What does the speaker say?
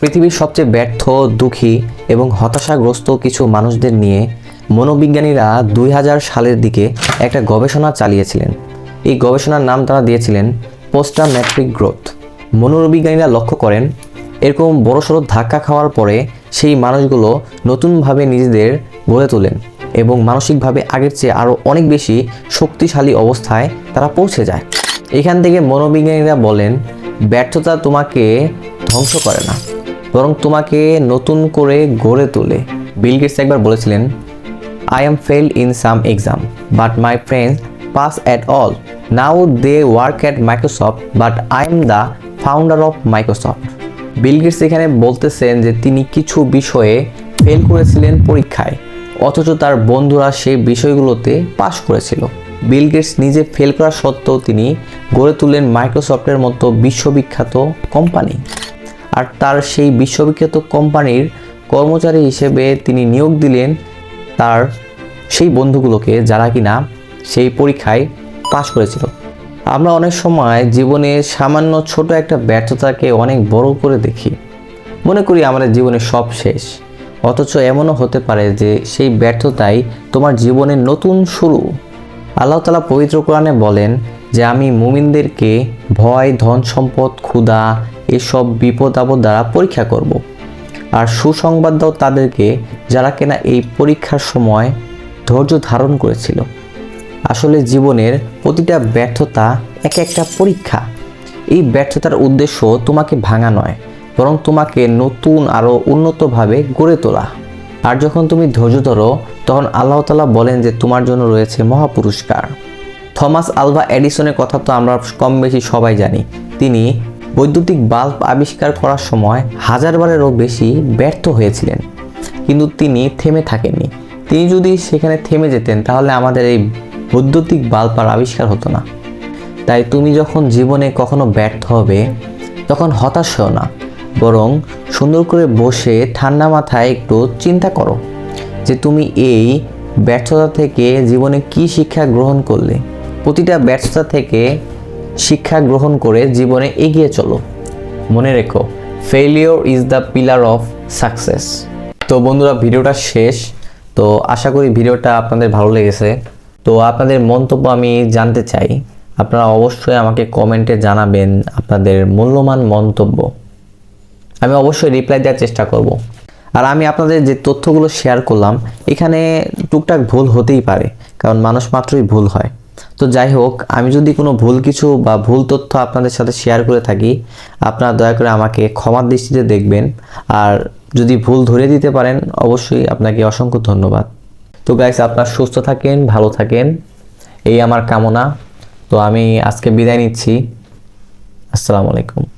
পৃথিবীর সবচেয়ে ব্যর্থ, দুঃখী এবং হতাশাগ্রস্ত কিছু মানুষদের নিয়ে মনোবিজ্ঞানীরা দুই হাজার সালের দিকে একটা গবেষণা চালিয়েছিলেন। এই গবেষণার নাম তারা দিয়েছিলেন পোস্টা ম্যাট্রিক গ্রোথ। মনোবিজ্ঞানীরা লক্ষ্য করেন, এরকম বড়সড় ধাক্কা খাওয়ার পরে সেই মানুষগুলো নতুনভাবে নিজেদের গড়ে তোলেন এবং মানসিকভাবে আগের চেয়ে আরও অনেক বেশি শক্তিশালী অবস্থায় তারা পৌঁছে যায়। এখান থেকে মনোবিজ্ঞানীরা বলেন, ব্যর্থতা তোমাকে ধ্বংস করে না। বরং তোমাকে নতুন করে গড়ে তোলে। বিল গেটস একবার বলেছিলেন I am fail in some exam but my friends pass at all now they work at Microsoft but I am the founder of Microsoft Bill Gates এখানে বলতেছেন যে তিনি কিছু বিষয়ে ফেল করেছিলেন পরীক্ষায়, অথচ তার বন্ধুরা সেই বিষয়গুলোতে পাশ করেছিল। বিল গেটস নিজে ফেল করা সত্ত্বেও তিনি গড়ে তুললেন মাইক্রোসফটের মতো বিশ্ববিখ্যাত কোম্পানি আর তার সেই বিশ্ববিখ্যাত কোম্পানির কর্মচারী হিসেবে তিনি নিয়োগ দিলেন তার সেই বন্ধুগুলোকে যারা কিনা সেই পরীক্ষায় পাশ করেছিল। আমরা অনেক সময় জীবনে সামান্য ছোট একটা ব্যর্থতাকে অনেক বড় করে দেখি। মনে করি আমাদের জীবনে সব শেষ। অথচ এমনও হতে পারে যে সেই ব্যর্থতাই তোমার জীবনের নতুন শুরু। আল্লাহ তালা পবিত্র কোরআনে বলেন যে, আমি মুমিনদেরকে ভয়, ধন, সম্পদ, ক্ষুধা এসব বিপদ আপদ দ্বারা পরীক্ষা করব। আর সুসংবাদ দাও তাদেরকে যারা কিনা এই পরীক্ষার সময় ধৈর্য ধারণ করেছিল। আসলে জীবনের প্রতিটা ব্যর্থতা এক একটা পরীক্ষা। এই ব্যর্থতার উদ্দেশ্য তোমাকে ভাঙা নয়, বরং তোমাকে নতুন আরও উন্নতভাবে গড়ে তোলা। আর যখন তুমি ধৈর্য ধরো, তখন আল্লাহ তালা বলেন যে তোমার জন্য রয়েছে মহাপুরস্কার। থমাস আলভা এডিসনের কথা তো আমরা কম বেশি সবাই জানি। তিনি বৈদ্যুতিক বাল্ব আবিষ্কার করার সময় হাজারবারেরও বেশি ব্যর্থ হয়েছিলেন। কিন্তু তিনি থেমে থাকেননি। তিনি যদি সেখানে থেমে যেতেন, তাহলে আমাদের এই বৈদ্যুতিক বাল্ব আর আবিষ্কার হতো না। তাই তুমি যখন জীবনে কখনো ব্যর্থ হবে, তখন হতাশ হও না। বরং সুন্দর করে বসে ঠান্ডা মাথায় একটু চিন্তা করো যে তুমি এই ব্যর্থতা থেকে জীবনে কি শিক্ষা গ্রহণ করলে। প্রতিটা ব্যর্থতা থেকে শিক্ষা গ্রহণ করে জীবনে এগিয়ে চলো। মনে রেখো failure is the pillar of success তো বন্ধুরা, ভিডিওটা শেষ। তো আশা করি ভিডিওটা আপনাদের ভালো লেগেছে। তো আপনাদের মন্তব্য আমি জানতে চাই। আপনারা অবশ্যই আমাকে কমেন্টে জানাবেন আপনাদের মূল্যবান মন্তব্য। আমি অবশ্যই রিপ্লাই দেওয়ার চেষ্টা করব। আর আমি আপনাদের যে তথ্যগুলো শেয়ার করলাম, এখানে টুকটাক ভুল হতেই পারে, কারণ মানুষ মাত্রই ভুল হয়। তো যাই হোক, আমি যদি কোনো ভুল কিছু বা ভুল তথ্য আপনাদের সাথে শেয়ার করে থাকি, আপনারা দয়া করে আমাকে ক্ষমার দৃষ্টিতে দেখবেন। আর যদি ভুল ধরে দিতে পারেন, অবশ্যই আপনাকে অসংখ্য ধন্যবাদ। তো গাইস আপনার সুস্থ থাকেন, ভালো থাকেন। এই আমার কামনা। তো আমি আজকে বিদায় নিচ্ছি। আসসালামু আলাইকুম।